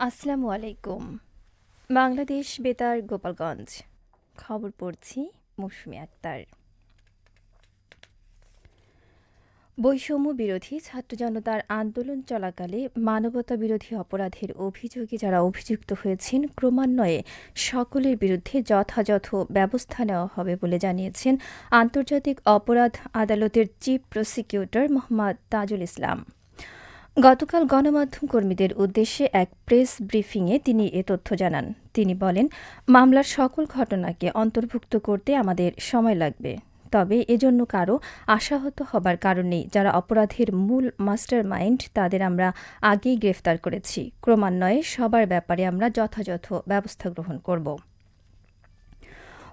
আসসালামু আলাইকুম। বাংলাদেশ বেতার গোপালগঞ্জ। খবর পড়ছি মৌসুমি আক্তার। বৈষম্য বিরোধী ছাত্র জনতার আন্দোলন চলাকালে মানবতা বিরোধী অপরাধের অভিযোগে যারা অভিযুক্ত হয়েছেন, ক্রমান্বয়ে সকলের বিরুদ্ধে যথাযথ ব্যবস্থা নেওয়া হবে বলে জানিয়েছেন আন্তর্জাতিক অপরাধ আদালতের চিফ প্রসিকিউটর মোহাম্মদ তাজুল ইসলাম। গতকাল গণমাধ্যম কর্মীদের উদ্দেশ্যে এক প্রেস ব্রিফিংয়ে তিনি এ তথ্য জানান। তিনি বলেন, মামলার সকল ঘটনাকে অন্তর্ভুক্ত করতে আমাদের সময় লাগবে। তবে এজন্য কারও আশাহত হবার কারণ নেই। যারা অপরাধের মূল মাস্টার মাইন্ড তাদের আমরা আগেই গ্রেফতার করেছি। ক্রমান্বয়ে সবার ব্যাপারে আমরা যথাযথ ব্যবস্থা গ্রহণ করব।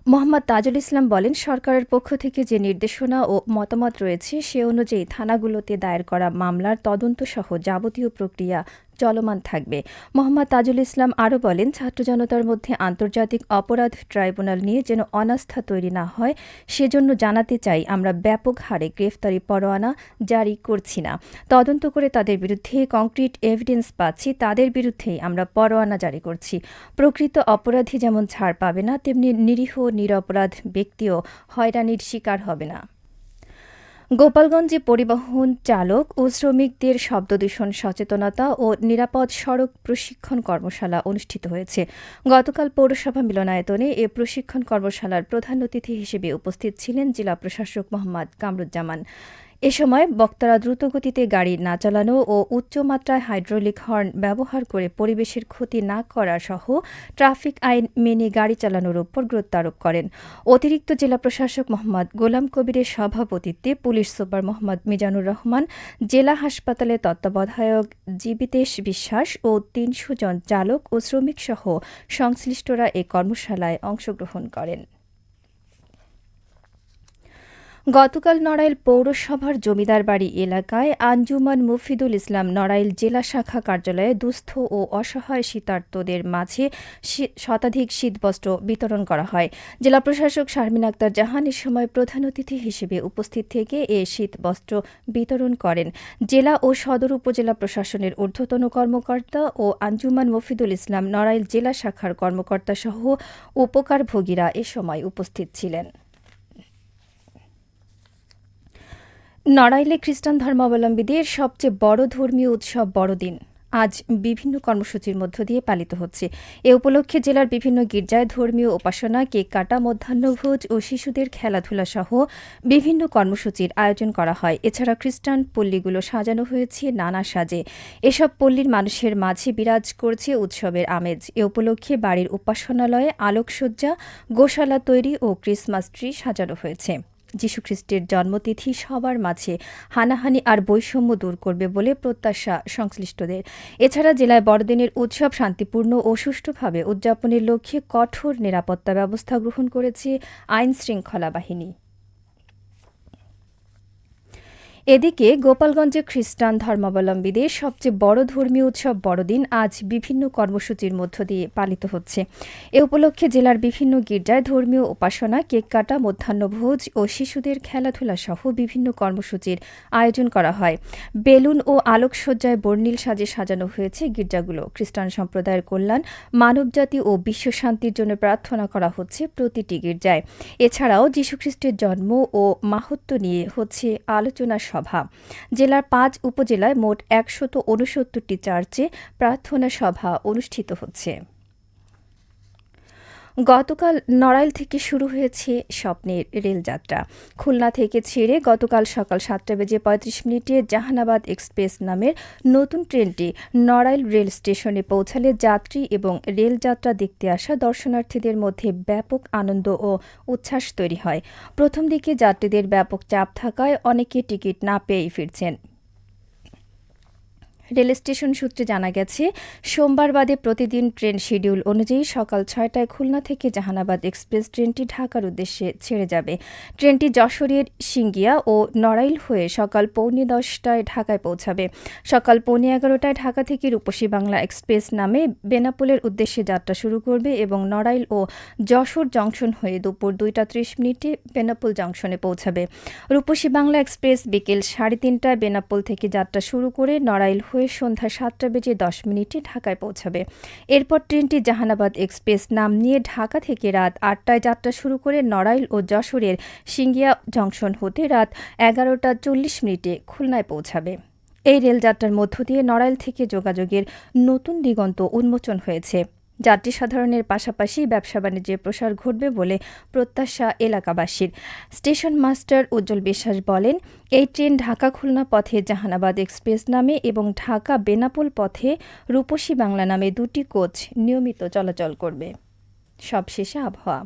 মোহাম্মদ তাজুল ইসলাম বলেন, সরকারের পক্ষ থেকে যে নির্দেশনা ও মতামত রয়েছে, সে অনুযায়ী থানাগুলোতে দায়ের করা মামলার তদন্ত সহ যাবতীয় প্রক্রিয়া চলমান থাকবে। মোহাম্মদ তাজুল ইসলাম আরও বলেন, ছাত্র জনতার মধ্যে আন্তর্জাতিক অপরাধ ট্রাইব্যুনাল নিয়ে যেন অনাস্থা তৈরি না হয়, সেজন্য জানাতে চাই আমরা ব্যাপক হারে গ্রেফতারি পরোয়ানা জারি করছি না। তদন্ত করে তাদের বিরুদ্ধে কংক্রিট এভিডেন্স পাচ্ছি, তাদের বিরুদ্ধেই আমরা পরোয়ানা জারি করছি। প্রকৃত অপরাধী যেমন ছাড় পাবে না, তেমনি নিরীহ, নিরপরাধ ব্যক্তিও হয়রানির শিকার হবে না। গোপালগঞ্জে পরিবহন চালক ও শ্রমিকদের শব্দদূষণ, সচেতনতা ও নিরাপদ সড়ক প্রশিক্ষণ কর্মশালা অনুষ্ঠিত হয়েছে। গতকাল পৌরসভা মিলনায়তনে এ প্রশিক্ষণ কর্মশালার প্রধান অতিথি হিসেবে উপস্থিত ছিলেন জেলা প্রশাসক মোহাম্মদ কামরুজ্জামান। এ সময় বক্তারা দ্রুতগতিতে গাড়ি না চালানো ও উচ্চমাত্রায় হাইড্রোলিক হর্ন ব্যবহার করে পরিবেশের ক্ষতি না করা সহ ট্রাফিক আইন মেনে গাড়ি চালানোর উপর গুরুত্ব আরোপ করেন। অতিরিক্ত জেলা প্রশাসক মোহাম্মদ গোলাম কবিরের সভাপতিত্বে পুলিশ সুপার মোহাম্মদ মিজানুর রহমান, জেলা হাসপাতালে তত্ত্বাবধায়ক জীবিতেশ বিশ্বাস ও তিনশো জন চালক ও শ্রমিক সহ সংশ্লিষ্টরা এ কর্মশালায় অংশগ্রহণ করেন। গতকাল নড়াইল পৌরসভার জমিদার বাড়ি এলাকায় আঞ্জুমান মুফিদুল ইসলাম নড়াইল জেলা শাখা কার্যালয়ে দুস্থ ও অসহায় শীতার্তদের মাঝে শতাধিক শীতবস্ত্র বিতরণ করা হয়। জেলা প্রশাসক শারমিন আক্তার জাহান এ সময় প্রধান অতিথি হিসেবে উপস্থিত থেকে এ শীতবস্ত্র বিতরণ করেন। জেলা ও সদর উপজেলা প্রশাসনের ঊর্ধ্বতন কর্মকর্তা ও আঞ্জুমান মফিদুল ইসলাম নড়াইল জেলা শাখার কর্মকর্তা সহ উপকারভোগীরা এ সময় উপস্থিত ছিলেন। নড়াইলে খ্রিস্টান ধর্মাবলম্বীদের সবচেয়ে বড় ধর্মীয় উৎসব বড়দিন। আজ বিভিন্ন কর্মসূচির মধ্য দিয়ে পালিত হচ্ছে। এ উপলক্ষে জেলার বিভিন্ন গির্জায় ধর্মীয় উপাসনা, কেক কাটা মধ্যাহ্নভোজ ও শিশুদের খেলাধুলা সহ বিভিন্ন কর্মসূচির আয়োজন করা হয়। এছাড়া খ্রিস্টান পল্লীগুলো সাজানো হয়েছে নানা সাজে। এসব পল্লীর মানুষের মাঝে বিরাজ করছে উৎসবের আমেজ। এ উপলক্ষে বাড়ির উপাসনালয়ে আলোকসজ্জা, গোশালা তৈরি ও ক্রিসমাস ট্রি সাজানো হয়েছে। যীশুখ্রিস্টের জন্মতিথি সবার মাঝে হানাহানি আর বৈষম্য দূর করবে বলে প্রত্যাশা সংশ্লিষ্টদের। এছাড়া জেলায় বড়দিনের উৎসব শান্তিপূর্ণ ও সুষ্ঠুভাবে উদযাপনের লক্ষ্যে কঠোর নিরাপত্তা ব্যবস্থা গ্রহণ করেছে আইন শৃঙ্খলা বাহিনী। এদিকে গোপালগঞ্জে খ্রিস্টান ধর্মাবলম্বীদের সবচেয়ে বড় ধর্মীয় উৎসব বড়দিন আজ বিভিন্ন কর্মসূচির মধ্য দিয়ে পালিত হচ্ছে। এ উপলক্ষে জেলার বিভিন্ন গির্জায় ধর্মীয় উপাসনা, কেক কাটা, মধ্যাহ্নভোজ ও শিশুদের খেলাধুলা সহ বিভিন্ন কর্মসূচির আয়োজন করা হয়। বেলুন ও আলোকসজ্জায় বর্ণিল সাজে সাজানো হয়েছে গির্জাগুলো। খ্রিস্টান সম্প্রদায়ের কল্যাণ, মানবজাতি ও বিশ্ব শান্তির জন্য প্রার্থনা করা হচ্ছে প্রতিটি গির্জায়। এছাড়াও যীশুখ্রিস্টের জন্ম ও মাহাত্ম নিয়ে হচ্ছে আলোচনা সভা। জেলার পাঁচ উপজেলায় মোট একশত উনসত্তরটি চার্চে প্রার্থনা সভা অনুষ্ঠিত হচ্ছে। গতকাল নড়াইল থেকে শুরু হয়েছে স্বপ্নের রেলযাত্রা। খুলনা থেকে ছেড়ে গতকাল সকাল সাতটা বেজে পঁয়ত্রিশ মিনিটে জাহানাবাদ এক্সপ্রেস নামের নতুন ট্রেনটি নড়াইল রেল স্টেশনে পৌঁছালে যাত্রী এবং রেলযাত্রা দেখতে আসা দর্শনার্থীদের মধ্যে ব্যাপক আনন্দ ও উচ্ছ্বাস তৈরি হয়। প্রথম দিকে যাত্রীদের ব্যাপক চাপ থাকায় অনেকে টিকিট না পেয়েই ফিরছেন। রেল স্টেশন সূত্রে জানা গেছে, সোমবার বাদে প্রতিদিন ট্রেন শিডিউল অনুযায়ী সকাল ছয়টায় খুলনা থেকে জাহানাবাদ এক্সপ্রেস ট্রেনটি ঢাকার উদ্দেশ্যে ছেড়ে যাবে। ট্রেনটি যশোরের সিঙ্গিয়া ও নড়াইল হয়ে সকাল পৌনে দশটায় ঢাকায় পৌঁছাবে। সকাল পৌনে এগারোটায় ঢাকা থেকে রূপসী বাংলা এক্সপ্রেস নামে বেনাপোলের উদ্দেশ্যে যাত্রা শুরু করবে এবং নড়াইল ও যশোর জংশন হয়ে দুপুর দুইটা ত্রিশ মিনিটে বেনাপোল জংশনে পৌঁছাবে। রূপসী বাংলা এক্সপ্রেস বিকেল সাড়ে তিনটায় বেনাপোল থেকে যাত্রা শুরু করে নড়াইল হয়ে সন্ধ্যা সাতটা বেজে দশ মিনিটে ঢাকায় পৌঁছাবে। এরপর ট্রেনটি জাহানাবাদ এক্সপ্রেস নাম নিয়ে ঢাকা থেকে রাত আটটায় যাত্রা শুরু করে নড়াইল ও যশোরের সিঙ্গিয়া জংশন হতে রাত এগারোটা চল্লিশ মিনিটে খুলনায় পৌঁছাবে। এই রেলযাত্রার মধ্য দিয়ে নড়াইল থেকে যোগাযোগের নতুন দিগন্ত উন্মোচন হয়েছে। যাত্রী সাধারণের পাশাপাশি ব্যবসা বাণিজ্যের প্রসার ঘটবে বলে প্রত্যাশা এলাকাবাসীর। স্টেশন মাস্টার উজ্জ্বল বিশ্বাস বলেন, এই ট্রেন ঢাকা খুলনা পথে জাহানাবাদ এক্সপ্রেস নামে এবং ঢাকা বেনাপোল পথে রূপসী বাংলা নামে দুটি কোচ নিয়মিত চলাচল করবে। সবশেষে আবহাওয়া।